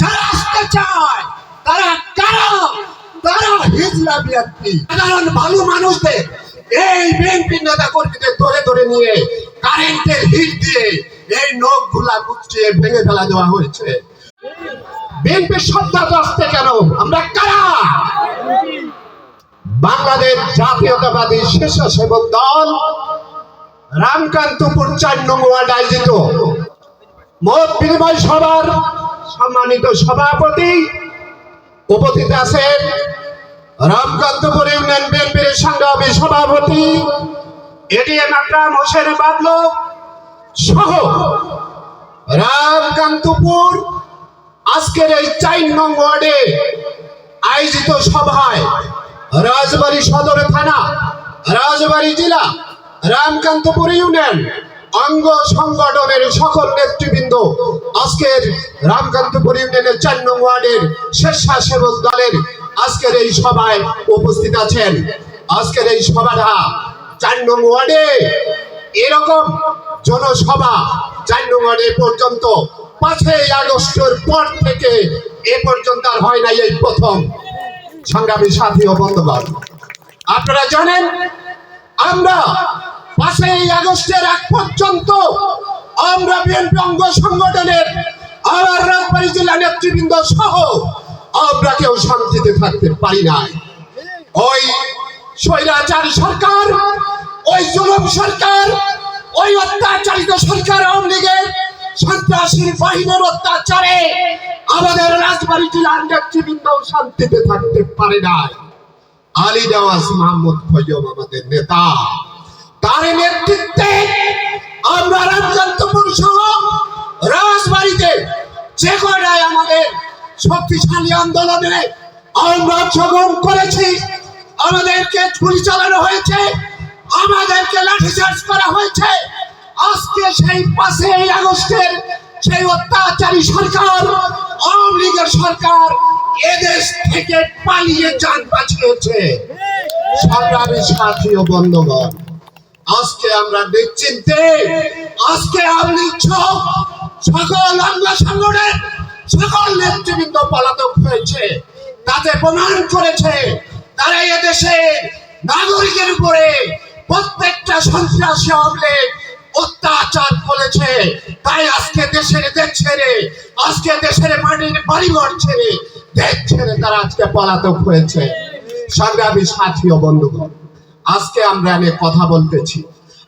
যারা আসতে চায়, তারা কারা? তারা ব্যক্তি সাধারণ ভালো মানুষদের, এই বিএনপি কর্মীদের ধরে ধরে নিয়ে কারেন্টের হিট দিয়ে এই নখগুলা গুছিয়ে ভেঙে ফেলা দেওয়া হয়েছে। বিএনপির শব্দ আসতে কেন? আমরা কারা? বাংলাদেশ জাতীয়তাবাদী স্বেচ্ছাসেবক দল রামকান্তপুর চার নং ওয়ার্ড আয়োজিত। মত বিনিময় সভার সম্মানিত সভাপতি উপস্থিত আছেন রামকান্তপুর ইউনিয়ন বিএনপির সংগ্রামী সভাপতি এডিএম আকরাম হোসেন বাবলু সহ রামকান্তপুর আজকের এই চার নং ওয়ার্ডে আয়োজিত সভায় রাজবাড়ী সদর থানা, রাজবাড়ী জেলা, রামকান্তপুর ইউনিয়ন অঙ্গ সংগঠনের সকল নেতৃবৃন্দ আজকের রামকান্তপুর ইউনিয়নের চার নং ওয়ার্ডের স্বেচ্ছাসেবক দলের আজকের এই সভায় উপস্থিত আছেন। আজকের এই সভাটা চার নং ওয়ার্ডে। এরকম জনসভা চার নং ওয়ার্ডে পর্যন্ত পাঁচই আগস্টের পর থেকে এ পর্যন্ত আর হয় নাই এই প্রথম। সংগ্রামী সাথী ও বন্ধুগণ, আপনারা জানেন, আমরা পাঁচই আগস্টের এক পর্যন্ত আমরা বিএনপি অঙ্গ সংগঠনের আমার রাজবাড়ী জেলা নেতৃবৃন্দ সহ আমরা কেউ শান্তিতে থাকতে পারি নাই। ওই স্বৈরাচারী সরকার, ওই জুলুম সরকার, ওই অত্যাচারিত সরকার আওয়ামী লীগের সন্ত্রাসী বাহিনীর অত্যাচারে আমাদের রাজবাড়ী জেলার নেতৃবৃন্দ শান্তিতে থাকতে পারে নাই। আলী নওয়াজ মাহমুদ ফয়ম আমাদের নেতা। তার নেতৃত্বে আমরা রামকান্তপুর সহ রাজবাড়িতে যে কয়টায় আমাদের শক্তিশালী আন্দোলনে আমরা অংশগ্রহণ করেছি, আমাদেরকে গুলি চালানো হয়েছে, আমাদেরকে লাঠিচার্জ করা হয়েছে, আজকে সেই পাঁচই আগস্টের সেই অত্যাচারী সরকার, আওয়ামী লীগের সরকার এদেশ থেকে পালিয়ে যান বাঁচিয়েছে সংগ্রামী সাথী ও বন্ধুগণ আজকে আমরা নিশ্চিন্তে, আজকে লীগ সকল অঙ্গ সংগঠনের সকল নেতৃবৃন্দ পলাতক হয়েছে, তাতে প্রমাণ করেছে, তারা এদেশে নাগরিকের উপরে প্রত্যেকটা সন্ত্রাসী আওয়ামী অত্যাচার করেছে। তাই আজকে দেশের দেশ ছেড়ে, আজকে দেশের মাটির বাড়িঘর ছেড়ে, দেশ ছেড়ে তারা আজকে পলাতক হয়েছে। সংগ্রামী সাথী ও বন্ধুগণ আজকে আমরা অনেক কথা বলতেছি।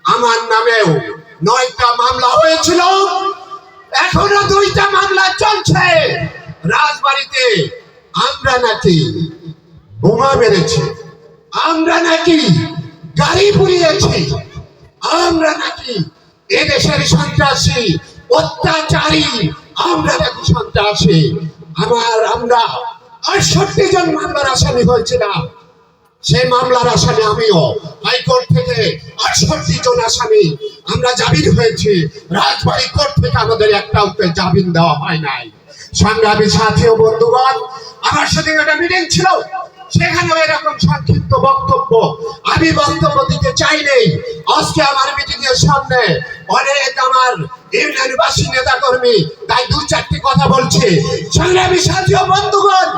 আমার নামেও নয়টা মামলা হয়েছিল। এখনও দুইটা মামলা চলছে। রাজবাড়িতে আমরা নাকি বোমা মেরেছি। আমরা নাকি গাড়ি পুড়িয়েছি। আমরা নাকি এদেশের সন্ত্রাসী, অত্যাচারী, আমরা নাকি সন্ত্রাসী। আমার, আমরা আটষট্টি জন মামলার আসামি হয়েছিলাম। সেই মামলার আসামি আমিও। হাইকোর্ট থেকে আটষট্টি জন আসামি আমরা জামিন হয়েছি। রাজবাড়ী কোর্ট থেকে আমাদের একটাও জামিন দেওয়া হয় নাই। সংগ্রামী সাথী ও বন্ধুগণ, আমার সাথে একটা মিটিং ছিল। সেখানেও এরকম সংক্ষিপ্ত বক্তব্য। আমি বক্তব্য দিতে চাইনি। আজকে আমার মিটিং এর সামনে অনেক আমার ইউনিয়নবাসী নেতা কর্মী তাই দু চারটি কথা বলছি। সংগ্রামী সাথী ও বন্ধুগণ,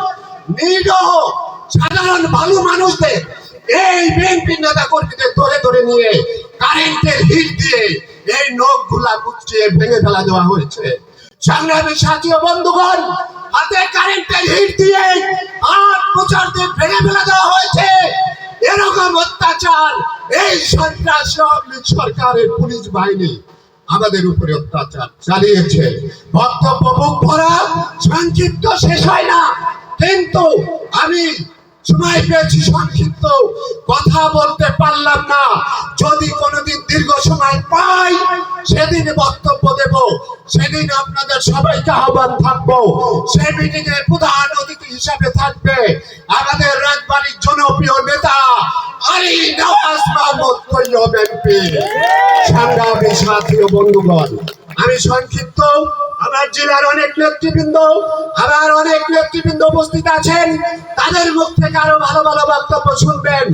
নিরহ সাধারণ ভালো মানুষদের এই বিএনপি নেতা কর্মীদের ধরে ধরে নিয়ে কারেন্টের হিট দিয়ে এই নখগুলা গুছিয়ে ভেঙে ফেলা দেওয়া হয়েছে। সাথী বন্ধুগণ, হাতে কারেন্টের হিট দিয়ে ভেঙে ফেলা দেওয়া হয়েছে। এরকম অত্যাচার এই সন্ত্রাস সরকারের পুলিশ বাহিনী আমাদের উপরে অত্যাচার চালিয়েছে। বক্তব্য বুক ভরা, সংক্ষিপ্ত শেষ হয় না। কিন্তু আমি সময় পেয়েছি সংক্ষিপ্ত। কথা বলতে পারলাম না। যদি কোনোদিন দীর্ঘ সময় পাই, সেদিন বক্তব্য দেব। সেদিন আপনাদের সবাইকে আহ্বান থাকব। সেই মিটিং এর প্রধান অতিথি হিসাবে থাকবে আমাদের রাজবাড়ির জনপ্রিয় নেতা আলী নওয়াজ মাহমুদ তৈয়ব এমপি। সংগ্রামী সাথী বন্ধুগণ আমি সংক্ষিপ্ত। আমার জেলার অনেক নেতৃবৃন্দ, আমার অনেক নেতৃবৃন্দ উপস্থিত আছেন। তাদের মুখ থেকে আরও ভালো ভালো বক্তব্য শুনবেন।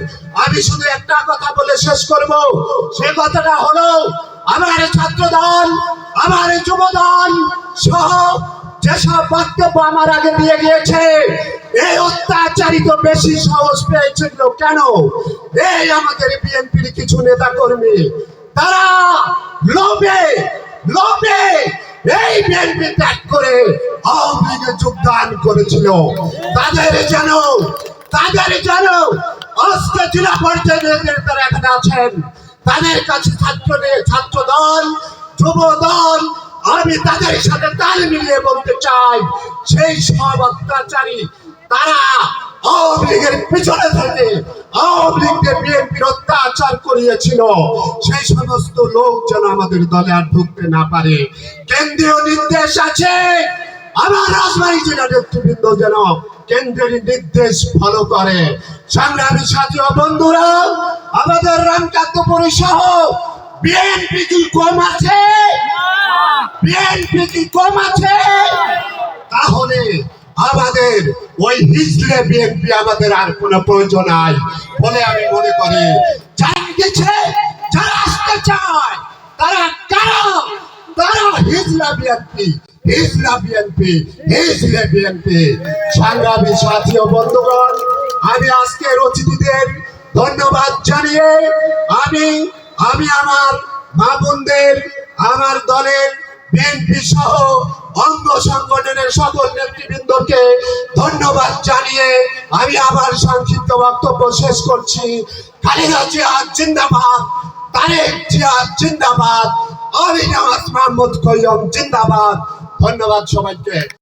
আমি শুধু একটা কথা বলে শেষ করব। সে কথাটা হলো, আমার ছাত্র দল আমার যুব দল সহ যেসব বক্তব্য আমার আগে দিয়ে গিয়েছে, এই অত্যাচারিত বেশি সাহস পেয়েছিল কেন? এই আমাদের বিএনপির কিছু নেতা কর্মী তারা লোভে লোভে এই বিএনপি ত্যাগ করে আওয়ামী লীগে যোগদান করেছিল। তাদের যেন তাদের যেন আজকে জেলা পর্যায়ে তারা এখানে আছেন। তাদের কাছে ছাত্র ছাত্র দল যুব দল আমি তাদের সাথে তাল মিলিয়ে বলতে চাই, সেই সব অত্যাচারী, তারা আওয়ামী লীগের পিছনে থেকে আওয়ামী লীগকে বিএনপির অত্যাচার করিয়েছিল। সেই সমস্ত লোক যেন আমাদের দলে আর ঢুকতে না পারে। কেন্দ্রীয় নির্দেশ আছে। আমার রাজবাড়ী জেলা নেতৃবৃন্দ যেন কেন্দ্রের নির্দেশ ফলো করে। সংগ্রামী সাথী বন্ধুরা, আমাদের রামকান্তপুর সহ বিএনপি কি কম আছে? বিএনপি কি কম আছে? তাহলে আমাদের ওই হিজলে বিএনপি আমাদের আর কোনো প্রয়োজন নাই বলে আমি মনে করি। যারা গেছে, যারা আসতে চায়, তারা কারা? তারা হিজলা বিএনপি হিজলা বিএনপি, হিজলে বিএনপি। সাথী ও বন্ধুগণ, আমি অতিথিদের ধন্যবাদ জানিয়ে আমি আমি আমার মা বোনদের, আমার দলের বিএনপি সহ অঙ্গ সংগঠনের সকল নেতৃবৃন্দকে ধন্যবাদ জানিয়ে আমি আমার সংক্ষিপ্ত বক্তব্য শেষ করছি। খালেদা জিয়া জিন্দাবাদ। তারেক জিয়া জিন্দাবাদ। আমি নওয়াজ মাহমুদ কৈয়ম জিন্দাবাদ। ধন্যবাদ সবাইকে।